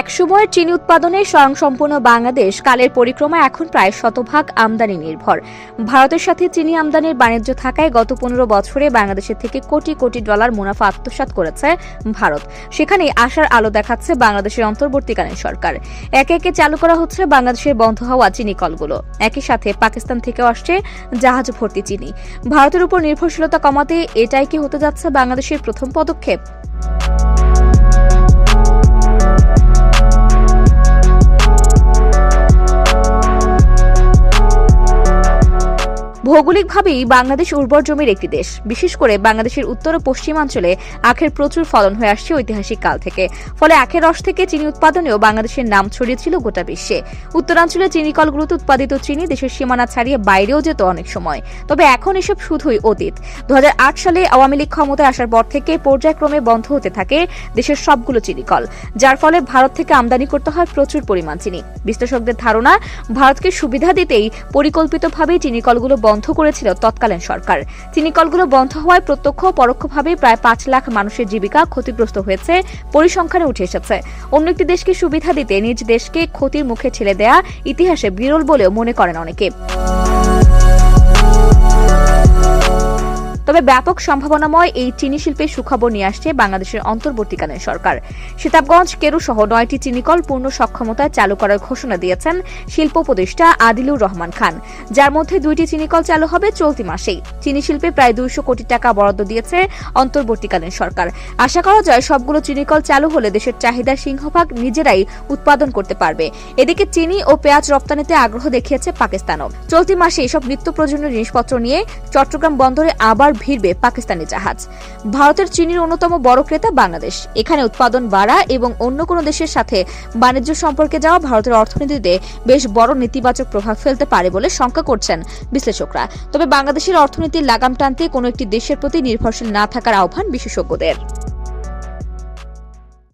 একসময়ের চিনি উৎপাদনে স্বয়ংসম্পূর্ণ বাংলাদেশ, কালের পরিক্রমা এখন প্রায় শতভাগ আমদানি নির্ভর। ভারতের সাথে চিনি আমদানির বাণিজ্য থাকায় গত পনেরো বছরে বাংলাদেশের থেকে কোটি কোটি ডলার মুনাফা আত্মসাৎ করেছে ভারত। সেখানে আশার আলো দেখাচ্ছে বাংলাদেশের অন্তর্বর্তীকালীন সরকার। একে একে চালু করা হচ্ছে বাংলাদেশের বন্ধ হওয়া চিনি কলগুলো। একই সাথে পাকিস্তান থেকেও আসছে জাহাজ ভর্তি চিনি। ভারতের উপর নির্ভরশীলতা কমাতে এটাই কি হতে যাচ্ছে বাংলাদেশের প্রথম পদক্ষেপ? ভৌগোলিকভাবেই বাংলাদেশ উর্বর জমির একটি দেশ। বিশেষ করে বাংলাদেশের উত্তর ও পশ্চিমাঞ্চলে আখের প্রচুর ফলন হয়ে আসছে ঐতিহাসিক কাল থেকে। ফলে আখের রস থেকে চিনি উৎপাদনেও বাংলাদেশের নাম ছড়িয়েছিল গোটা বিশ্বে। উত্তরাঞ্চলে চিনি কলগুলোতে উৎপাদিত চিনি দেশের সীমানা ছাড়িয়ে বাইরেও যেত অনেক সময়। তবে এখন এসব শুধুই অতীত। দু হাজার আট সালে আওয়ামী লীগ ক্ষমতায় আসার পর থেকে পর্যায়ক্রমে বন্ধ হতে থাকে দেশের সবগুলো চিনি কল, যার ফলে ভারত থেকে আমদানি করতে হয় প্রচুর পরিমাণ চিনি। বিশ্লেষকদের ধারণা, ভারতকে সুবিধা দিতেই পরিকল্পিতভাবে চিনিকলগুলো বন্ধ করেছিল তৎকালীন সরকার। চিনিকলগুলো বন্ধ হওয়ায় প্রত্যক্ষ পরোক্ষভাবে প্রায় পাঁচ লাখ মানুষের জীবিকা ক্ষতিগ্রস্ত হয়েছে, পরিসংখ্যানে উঠে এসেছে। অন্য একটি দেশকে সুবিধা দিতে নিজ দেশকে ক্ষতির মুখে ঠেলে দেয়া ইতিহাসে বিরল বলেও মনে করেন অনেকে। তবে ব্যাপক সম্ভাবনাময় এই চিনি শিল্পের সুখবর নিয়ে আসছে বাংলাদেশের অন্তর্বর্তীকালীন সরকার। সীতাবগঞ্জ, কেরু সহ নয়টি চিনিকল পূর্ণ সক্ষমতায় চালু করার ঘোষণা দিয়েছেন শিল্প উপদেষ্টা আদিলুর রহমান খান। যার মধ্যে দুইটি চিনিকল চালু হবে চলতি মাসেই। চিনি শিল্পে প্রায় দুইশো কোটি টাকা বরাদ্দ দিয়েছে অন্তর্বর্তীকালীন সরকার। আশা করা যায় সবগুলো চিনিকল চালু হলে দেশের চাহিদার সিংহভাগ নিজেরাই উৎপাদন করতে পারবে। এদিকে চিনি ও পেঁয়াজ রপ্তানিতে আগ্রহ দেখিয়েছে পাকিস্তানও। চলতি মাসে এসব নিত্য প্রয়োজনীয় জিনিসপত্র নিয়ে চট্টগ্রাম বন্দরে আবার ভিড়বে পাকিস্তানি জাহাজ। ভারতের চিনির অন্যতম বড় ক্রেতা বাংলাদেশ। এখানে উৎপাদন বাড়া এবং অন্য কোনো দেশের সাথে বাণিজ্য সম্পর্কে যাওয়া ভারতের অর্থনীতিতে বেশ বড় নেতিবাচক প্রভাব ফেলতে পারে বলে শঙ্কা করছেন বিশ্লেষকরা। তবে বাংলাদেশের অর্থনীতির লাগাম টানতে কোনো একটি দেশের প্রতি নির্ভরশীল না থাকার আহ্বান বিশেষজ্ঞদের।